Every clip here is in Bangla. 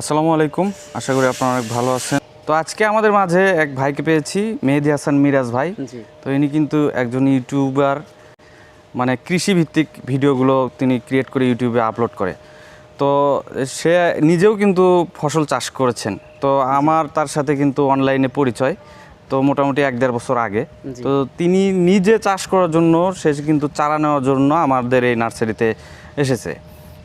আসসালামু আলাইকুম। আশা করি আপনারা অনেক ভালো আছেন। তো আজকে আমাদের মাঝে এক ভাইকে পেয়েছি মেহেদি হাসান মিরাজ ভাই। তো ইনি কিন্তু একজন ইউটিউবার মানে কৃষিভিত্তিক ভিডিওগুলো তিনি ক্রিয়েট করে ইউটিউবে আপলোড করে। তো সে নিজেও কিন্তু ফসল চাষ করেছেন। তো আমার তার সাথে কিন্তু অনলাইনে পরিচয়। তো মোটামুটি এক দেড় বছর আগে। তো তিনি নিজে চাষ করার জন্য সে কিন্তু চারা নেওয়ার জন্য আমাদের এই নার্সারিতে এসেছে।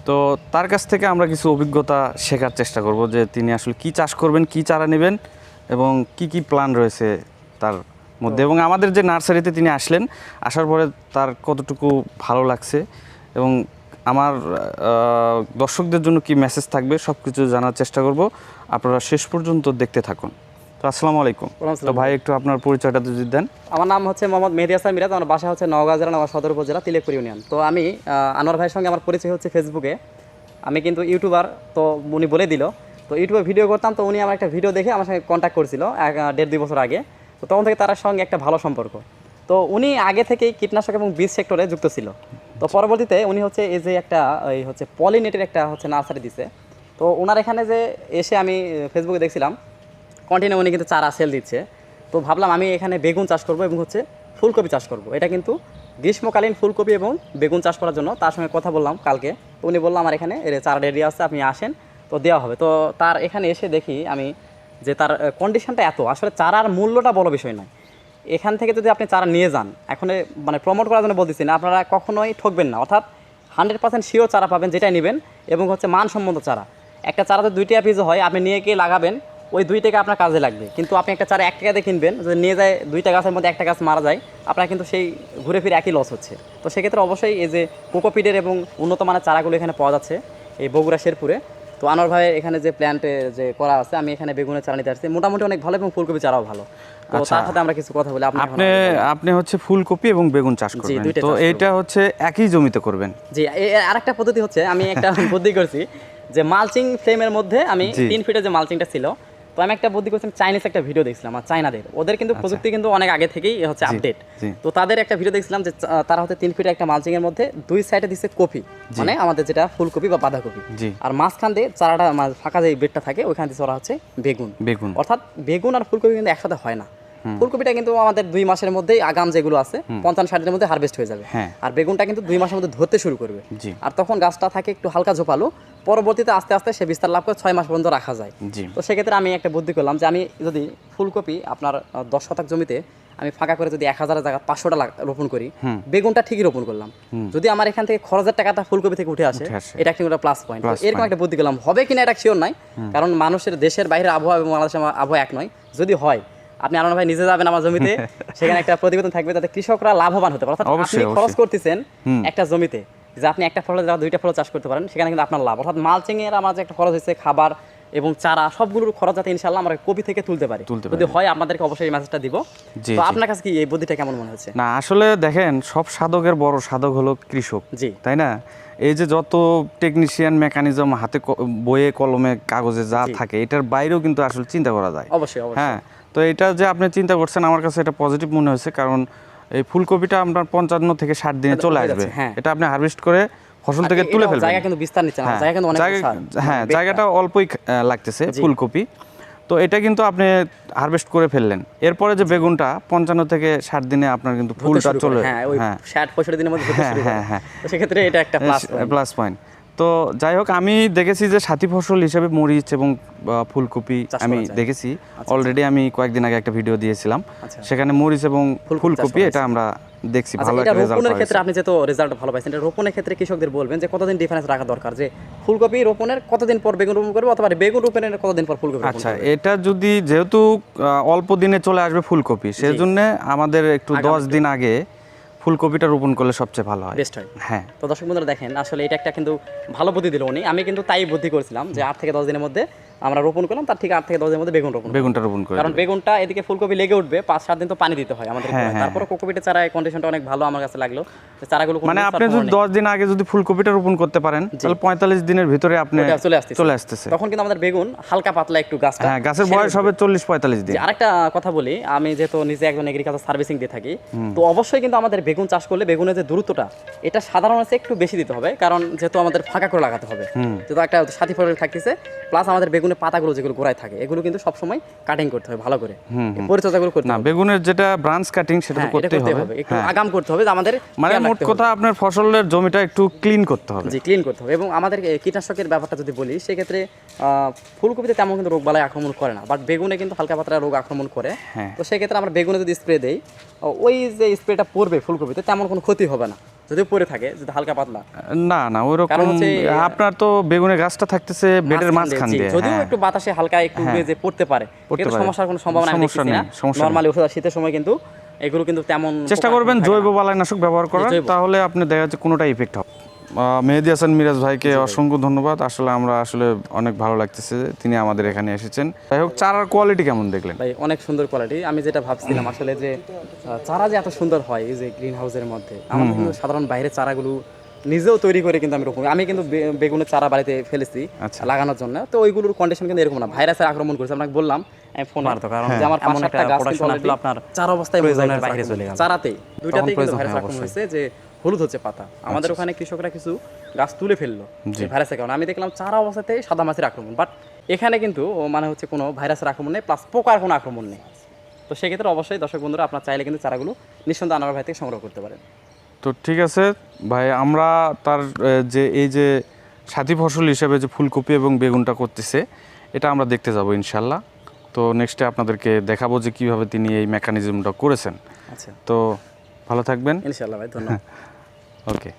তো তার কাছ থেকে আমরা কিছু অভিজ্ঞতা শেখার চেষ্টা করব যে তিনি আসলে কি চাষ করবেন কি চারা নেবেন এবং কি কি প্ল্যান রয়েছে তার মধ্যে। এবং আমাদের যে নার্সারিতে তিনি আসলেন আসার পরে তার কতটুকু ভালো লাগছে এবং আমার দর্শকদের জন্য কি মেসেজ থাকবে সব কিছু জানার চেষ্টা করব। আপনারা শেষ পর্যন্ত দেখতে থাকুন। তো আসসালামু আলাইকুম। তো ভাই একটু আপনার পরিচয়টা যদি দেন। আমার নাম হচ্ছে মোহাম্মদ মেহেদি হাসান মিরাজ আমার বাসা হচ্ছে নওগাঁ জেলা নওগাঁ সদর উপজেলা তিলেকপুর ইউনিয়ন। তো আমি আনোয়ার ভাইয়ের সঙ্গে আমার পরিচয় হচ্ছে ফেসবুকে। আমি কিন্তু ইউটিউবার তো উনি বলে দিল। তো ইউটিউবে ভিডিও করতাম তো উনি আমার একটা ভিডিও দেখে আমার সঙ্গে কন্ট্যাক্ট করছিল এক দেড় দুই বছর আগে। তো তখন থেকে তার সঙ্গে একটা ভালো সম্পর্ক। তো উনি আগে থেকেই কীটনাশক এবং বীজ সেক্টরে যুক্ত ছিল। তো পরবর্তীতে উনি হচ্ছে এই যে একটা এই হচ্ছে পলিনেটের একটা হচ্ছে নার্সারি দিছে। তো ওনার এখানে যে এসে আমি ফেসবুকে দেখছিলাম কন্টিনিউ উনি কিন্তু চারা সেল দিচ্ছে। তো ভাবলাম আমি এখানে বেগুন চাষ করব এবং হচ্ছে ফুলকপি চাষ করব। এটা কিন্তু গ্রীষ্মকালীন ফুলকপি এবং বেগুন চাষ করার জন্য তার সঙ্গে কথা বললাম কালকে। তো উনি বললাম আমার এখানে এর চারা রেডি আছে, আপনি আসেন, তো দেওয়া হবে। তো তার এখানে এসে দেখি আমি যে তার কন্ডিশনটা এত। আসলে চারার মূল্যটা বড় বিষয় নয়। এখান থেকে যদি আপনি চারা নিয়ে যান, এখন মানে প্রমোট করার জন্য বলতেছি না, আপনারা কখনোই ঠকবেন না। অর্থাৎ হান্ড্রেড পার্সেন্ট শিওর চারা পাবেন, যেটাই নেবেন এবং হচ্ছে মানসম্মত চারা। একটা চারা তো দুই টাকা পিস হয়, আপনি নিয়ে গিয়ে লাগাবেন ওই দুই টাকা আপনার কাজে লাগবে। কিন্তু আপনি একটা চারা এক টাকাতে কিনবেন যদি নিয়ে যায় দুইটা গাছের মধ্যে একটা গাছ মারা যায় আপনার কিন্তু সেই ঘুরে ফিরে একই লস হচ্ছে। তো সেক্ষেত্রে অবশ্যই এই যে কোকোপিডের এবং উন্নত মানের চারাগুলো এখানে পাওয়া যাচ্ছে এই বগুড়া শেরপুরে। তো আনোয়ার ভাইয়ের এখানে যে প্ল্যান্টে যে করা আছে আমি এখানে বেগুনের চারা নিতে আসছি। মোটামুটি অনেক ভালো এবং ফুলকপি চারাও ভালো। তো আচ্ছা। তার সাথে আমরা কিছু কথা বলি আপনি আপনি হচ্ছে ফুলকপি এবং বেগুন চাষ করবেন। দুইটা তো এটা হচ্ছে একই জমিতে করবেন। জি আরেকটা পদ্ধতি হচ্ছে আমি একটা বুদ্ধি করছি যে মালচিং ফ্রেমের মধ্যে আমি তিন ফিটের যে মালচিংটা ছিল তো আমি একটা বুদ্ধি করছিলাম চাইনিজ একটা ভিডিও দেখছিলাম আর চাইনাদের ওদের কিন্তু প্রযুক্তি কিন্তু অনেক আগে থেকেই হচ্ছে আপডেট আচ্ছা। তো তাদের একটা ভিডিও দেখছিলাম যে তারা হচ্ছে তিন ফিটের একটা মালচিং এর মধ্যে দুই সাইডে দিচ্ছে কপি মানে আমাদের যেটা ফুলকপি বা বাঁধাকপি। আর মাঝখান দিয়ে চারাটা ফাঁকা যে বেডটা থাকে ওইখান দিয়ে ওরা হচ্ছে বেগুন। বেগুন। অর্থাৎ বেগুন আর ফুলকপি কিন্তু একসাথে হয় না। ফুলকপিটা কিন্তু আমাদের দুই মাসের মধ্যেই আগাম যেগুলো আছে পঞ্চান্ন ষাটের মধ্যে হারভেস্ট হয়ে যাবে। হ্যাঁ। আর বেগুনটা কিন্তু দুই মাসের মধ্যে ধরতে শুরু করবে। আর তখন গাছটা থাকে একটু হালকা ঝোপালো পরবর্তীতে আস্তে আস্তে সে বিস্তার লাভ করে ছয় মাস পর্যন্ত রাখা যায়। জি। তো সেক্ষেত্রে আমি একটা বুদ্ধি করলাম যে আমি যদি ফুলকপি আপনার দশ শতাক জমিতে আমি ফাঁকা করে যদি এক হাজারের জায়গা পাঁচশোটা রোপণ করি বেগুনটা ঠিকই রোপণ করলাম। যদি আমার এখান থেকে খরচের টাকাটা ফুলকপি থেকে উঠে আসে এটা কিন্তু একটা প্লাস পয়েন্ট এরকম একটা বুদ্ধি করলাম। হবে কিনা এটা শিওর নাই। কারণ মানুষের দেশের বাইরের আবহাওয়া এবং বাংলাদেশের আবহাওয়া এক নয়। যদি হয় আপনি আনন্দ ভাই নিজে যাবেন আমার জমিতে সেখানে একটা প্রতিবেদন থাকবে যাতে কৃষকরা লাভবান হতে পারে। অর্থাৎ আপনি খরচ করতেছেন একটা জমিতে। যে আপনি একটা ফলের জায়গায় দুইটা ফল চাষ করতে পারেন সেখানে কিন্তু আপনার লাভ। অর্থাৎ মালচিং এর আমার যে একটা খরচ হচ্ছে খাবার এবং চারা সবগুলোর খরচ যাতে ইনশাল্লাহ আমরা কপি থেকে তুলতে পারি। তুলতে যদি হয় আপনাদেরকে অবশ্যই এই মেসেজটা দিব। তো আপনার কাছে কি এই বুদ্ধিটা কেমন মনে হচ্ছে? না আসলে দেখেন সব সাধকের বড় সাধক হলো কৃষক জি। তাই না? এই যে যত টেকনিশিয়ান মেকানিজম হাতে বইয়ে কলমে কাগজে যা থাকে এটার বাইরেও কিন্তু আসলে চিন্তা করা যায়। অবশ্যই অবশ্যই। হ্যাঁ তো এটা যে আপনি চিন্তা করছেন আমার কাছে এটা পজিটিভ মনে হয়েছে কারণ এই ফুলকপিটা আপনার পঞ্চান্ন থেকে ষাট দিনে এটা চলে আসবে। হ্যাঁ। এটা আপনি হারভেস্ট করে ফসল থেকে তুলে ফেলবেন। জায়গা কিন্তু বিস্তার নিচ্ছে না। হ্যাঁ, জায়গা কিন্তু অনেক হ্যাঁ জায়গাটা অল্পই লাগতেছে ফুলকপি। তো এটা কিন্তু আপনি হারভেস্ট করে ফেললেন। এরপরে যে বেগুনটা পঞ্চান্ন থেকে ষাট দিনে আপনার কিন্তু ফুলটা চলে হ্যাঁ হ্যাঁ। ষাট পঁয়ষট্টি দিনের মধ্যে হ্যাঁ, হ্যাঁ, হ্যাঁ। সেক্ষেত্রে এটা একটা প্লাস পয়েন্ট তো যাই হোক আমি দেখেছি যে সাথী ফসল হিসেবে মরিচ এবং ফুলকপি আমি দেখেছি। অলরেডি আমি কয়েকদিন আগে একটা ভিডিও দিয়েছিলাম। আচ্ছা। সেখানে মরিচ এবং ফুলকপি এটা আমরা দেখছি আচ্ছা ভালো একটা রেজাল্ট রোপণের ক্ষেত্রে আপনি যেহেতু রেজাল্ট ভালো পাইছেন এটা রোপণের ক্ষেত্রে কৃষকদের বলবেন যে কতদিন ডিফারেন্স রাখা দরকার? যে ফুলকপি রোপণের কতদিন পর বেগুন রোপণ করবে অথবা বেগুন রোপণের কতদিন পর ফুলকপি আচ্ছা এটা যদি যেহেতু অল্প দিনে চলে আসবে ফুলকপি সেজন্য আমাদের একটু দশ দিন। আগে ফুলকপিটা রোপণ করলে সবচেয়ে ভালো হয়। বেস্ট হয়। হ্যাঁ। তো দর্শক বন্ধুরা দেখেন আসলে এটা একটা কিন্তু ভালো বুদ্ধি দিল উনি। আমি কিন্তু তাই বুদ্ধি করেছিলাম যে আট থেকে দশ দিনের মধ্যে আমরা রোপণ করলাম তার ঠিক আট থেকে দশ দিনের মধ্যে বেগুন রোপণ বেগুনটা রোপণ করে কারণ বেগুনটা এদিকে ফুলকপি লেগে উঠবে পাঁচ সাত দিন তো পানি দিতে হয় আমাদের তারপরে কোকোপিটের চারা কন্ডিশনটা অনেক ভালো আমার কাছে লাগল। চারাগুলো মানে আপনি যদি দশ দিন আগে যদি ফুলকপিটা রোপণ করতে পারেন তাহলে পঁয়তাল্লিশ দিনের ভিতরে আপনি চলে আসতেছে। চলে আসতেছে। তখন কিন্তু আমাদের বেগুন হালকা পাতলা একটু গাছটা হ্যাঁ গাছের বয়স হবে চল্লিশ পঁয়তাল্লিশ দিন। আরেকটা কথা বলি আমি যেহেতু নিজে একজন এগ্রিকালচার সার্ভিসিং দিয়ে থাকি তো অবশ্যই কিন্তু আমাদের বেগুন চাষ করলে বেগুনের যে দূরত্বটা এটা সাধারণত একটু বেশি দিতে হবে কারণ যেহেতু আমাদের ফাঁকা করে লাগাতে হবে। যেহেতু একটা সাথী ফল থাকতেছে প্লাস আমাদের বেগুনের পাতাগুলো যেগুলো গোড়ায় থাকে এগুলো কিন্তু সবসময় কাটিং করতে হবে ভালো করে। পরিচর্যাগুলো করতে হবে। বেগুনের যেটা ব্রাঞ্চ কাটিং সেটা তো হ্যাঁ, করতে হবে। একটু আগাম করতে হবে আমাদের মানে মোট কথা আপনার ফসলের জমিটা একটু ক্লিন করতে হবে। জি ক্লিন করতে হবে। এবং আমাদের কীটনাশকের ব্যাপারটা যদি বলি সেক্ষেত্রে ফুলকপিতে তেমন কিন্তু রোগ বালাই আক্রমণ করে না। বাট বেগুনে কিন্তু হালকা পাতলা রোগ আক্রমণ করে। হ্যাঁ। তো সেক্ষেত্রে আমরা বেগুনে যদি স্প্রে দেই ওই যে স্প্রেটা পড়বে ফুলকপিতে তেমন কোনো ক্ষতি হবে না। যদি পড়ে থাকে যদি হালকা পাতলা না না ওই রকম আপনার তো বেগুনের গাছটা থাকতেছে বেডের মাঝখান দিয়ে যদিও হ্যাঁ। একটু বাতাসে হালকা একটু যে পড়তে পারে কিন্তু সমস্যার কোনো সম্ভাবনা আমি সমস্যা না নেই, সমস্যা নেই। নর্মালি ওষুধ শীতের সময় কিন্তু এগুলো কিন্তু তেমন চেষ্টা করবেন। জৈব বালাইনাশক ব্যবহার করার তাহলে আপনি দেখা যাচ্ছে কোনোটা ইফেক্ট হবে মেহেদি হাসান মিরাজ ভাইকে অসংখ্য ধন্যবাদ। আসলে আমরা আসলে অনেক ভালো লাগতেছে তিনি আমাদের এখানে এসেছেন। যাই হোক চারার কোয়ালিটি কেমন দেখলেন? ভাই অনেক সুন্দর কোয়ালিটি আমি যেটা ভাবছিলাম আসলে যে চারা যে এত সুন্দর হয় এই যে গ্রিন হাউসের মধ্যে আমাদের কিন্তু সাধারণ বাইরের চারাগুলো নিজেও তৈরি করে কিন্তু আমি রোপণ আমি কিন্তু বেগুনের চারা বাড়িতে ফেলেছি আচ্ছা। লাগানোর জন্য। তো ওইগুলোর কন্ডিশন কিন্তু এরকম না। ভাইরাসের আক্রমণ করেছে। আপনাকে বললাম ফোন কারণ যে আমার পাশে একটা গাছ আপনার চারা অবস্থায় বাইরে চলে গেল। চারাতেই। দুইটাতেই কিন্তু ভাইরাস আক্রমণ হয়েছে যে হলুদ হচ্ছে পাতা। আমাদের ওখানে কৃষকরা কিছু গাছ তুলে ফেলল ভাইরাসের কারণে। আমি দেখলাম চারা অবস্থাতেই সাদা মাছের আক্রমণ বাট এখানে কিন্তু মানে হচ্ছে কোনো ভাইরাসের আক্রমণ নেই প্লাস পোকার কোনো আক্রমণ নেই। তো সেক্ষেত্রে অবশ্যই দর্শক বন্ধুরা আপনার চাইলে কিন্তু চারাগুলো নিঃসন্দেহে আনার ভাই থেকে সংগ্রহ করতে পারেন। তো ঠিক আছে ভাই আমরা তার যে এই যে সাথী ফসল হিসেবে যে ফুলকপি এবং বেগুনটা করতেছে এটা আমরা দেখতে যাব ইনশাল্লাহ তো নেক্সটে আপনাদেরকে দেখাবো যে কীভাবে তিনি এই মেকানিজমটা করেছেন। আচ্ছা। তো ভালো থাকবেন। ইনশাল্লাহ ভাই ধন্যবাদ। ওকে